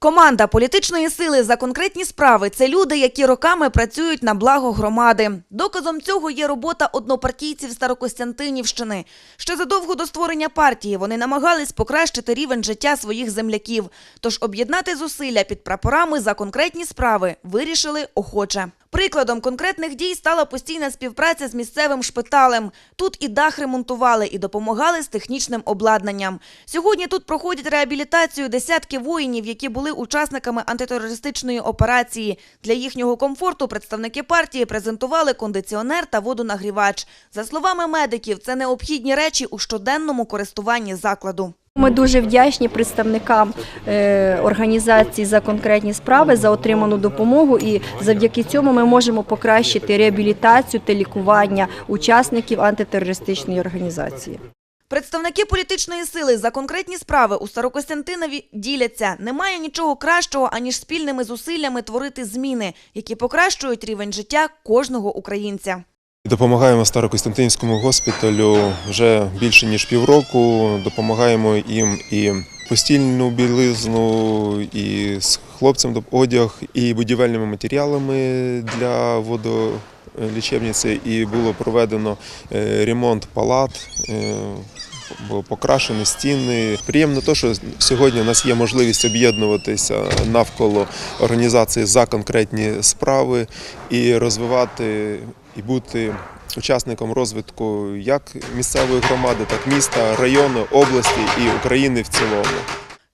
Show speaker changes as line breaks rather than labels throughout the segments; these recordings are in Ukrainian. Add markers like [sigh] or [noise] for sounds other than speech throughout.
Команда політичної сили за конкретні справи це люди, які роками працюють на благо громади. Доказом цього є робота однопартійців Старокостянтинівщини. Ще задовго до створення партії вони намагались покращити рівень життя своїх земляків. Тож об'єднати зусилля під прапорами за конкретні справи вирішили охоче. Прикладом конкретних дій стала постійна співпраця з місцевим шпиталем. Тут і дах ремонтували, і допомагали з технічним обладнанням. Сьогодні тут проходять реабілітацію десятки воїнів, які були учасниками антитерористичної операції. Для їхнього комфорту представники партії презентували кондиціонер та водонагрівач. За словами медиків, це необхідні речі у щоденному користуванні закладу.
Ми дуже вдячні представникам е, організації за конкретні справи за отриману допомогу, і завдяки цьому ми можемо покращити реабілітацію та лікування учасників антитерористичної організації.
Представники політичної сили за конкретні справи у Старокостянтинові діляться. Немає нічого кращого, аніж спільними зусиллями творити зміни, які покращують рівень життя кожного українця.
Допомагаємо Старокостянтинському госпіталю вже більше ніж півроку. Допомагаємо їм і постільну білизну, і з хлопцям одяг, і будівельними матеріалами для водолічебниці. І було проведено е, ремонт палат. Покрашені стіни. Приємно те, що сьогодні у нас є можливість об'єднуватися навколо організації за конкретні справи і розвивати і бути учасником розвитку як місцевої громади, так міста, району, області і України в цілому.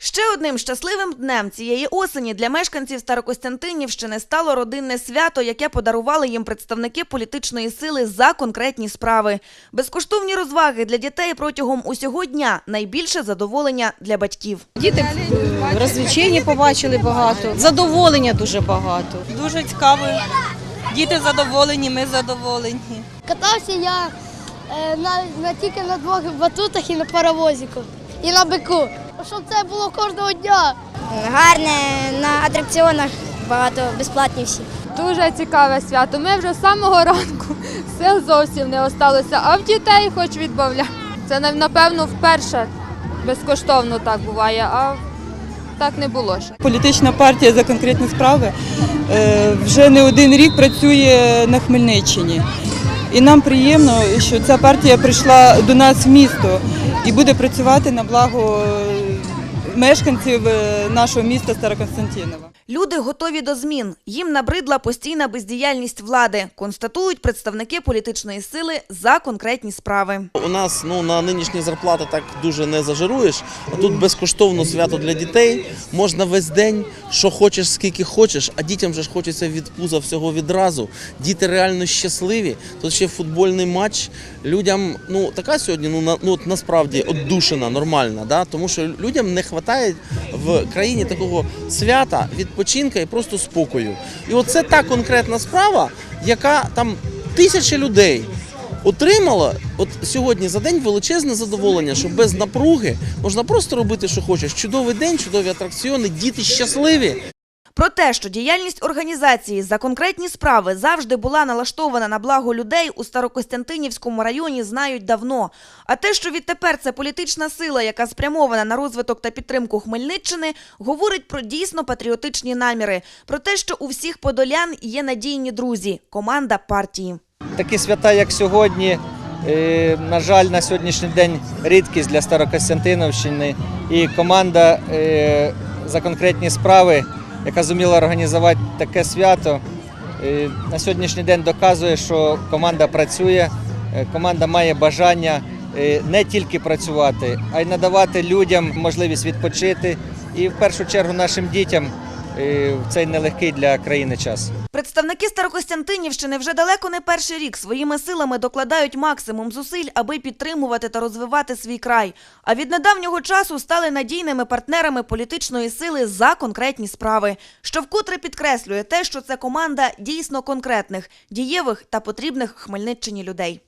Ще одним щасливим днем цієї осені для мешканців Старокостянтинівщини стало родинне свято, яке подарували їм представники політичної сили за конкретні справи. Безкоштовні розваги для дітей протягом усього дня найбільше задоволення для батьків.
Діти е, побачили багато, задоволення дуже багато.
Дуже цікаво. Діти задоволені, ми задоволені.
Катався я е, на, на тільки на двох батутах і на паровозику, і на бику. Щоб це було кожного дня.
Гарне на атракціонах багато безплатні всі.
Дуже цікаве свято. Ми вже з самого ранку [laughs] сил зовсім не осталося, а в дітей хоч відбавля. Це напевно вперше безкоштовно так буває, а так не було ще.
Політична партія за конкретні справи е, вже не один рік працює на Хмельниччині. І нам приємно, що ця партія прийшла до нас в місто і буде працювати на благо мешканців е, нашого міста Староконстантинова.
Люди готові до змін. Їм набридла постійна бездіяльність влади, констатують представники політичної сили за конкретні справи.
У нас ну на нинішні зарплати так дуже не зажируєш. А тут безкоштовно свято для дітей. Можна весь день, що хочеш, скільки хочеш, а дітям же ж хочеться від пуза всього відразу. Діти реально щасливі. Тут ще футбольний матч. Людям ну така сьогодні, ну на ну от насправді отдушина, нормальна, да? тому що людям не вистачає в країні такого свята, відпочинка і просто спокою. І оце та конкретна справа, яка там тисячі людей отримала от сьогодні за день величезне задоволення, що без напруги можна просто робити, що хочеш. Чудовий день, чудові атракціони, діти щасливі.
Про те, що діяльність організації за конкретні справи завжди була налаштована на благо людей у Старокостянтинівському районі, знають давно. А те, що відтепер це політична сила, яка спрямована на розвиток та підтримку Хмельниччини, говорить про дійсно патріотичні наміри, про те, що у всіх подолян є надійні друзі, команда партії.
Такі свята, як сьогодні, е, на жаль, на сьогоднішній день рідкість для Старокостянтиновщини. І команда е, за конкретні справи, яка зуміла організувати таке свято, на сьогоднішній день доказує, що команда працює, е, команда має бажання е, не тільки працювати, а й надавати людям можливість відпочити і в першу чергу нашим дітям е, в цей нелегкий для країни час.
Представники Старокостянтинівщини вже далеко не перший рік своїми силами докладають максимум зусиль, аби підтримувати та розвивати свій край. А від недавнього часу стали надійними партнерами політичної сили за конкретні справи, що вкотре підкреслює те, що це команда дійсно конкретних, дієвих та потрібних Хмельниччині людей.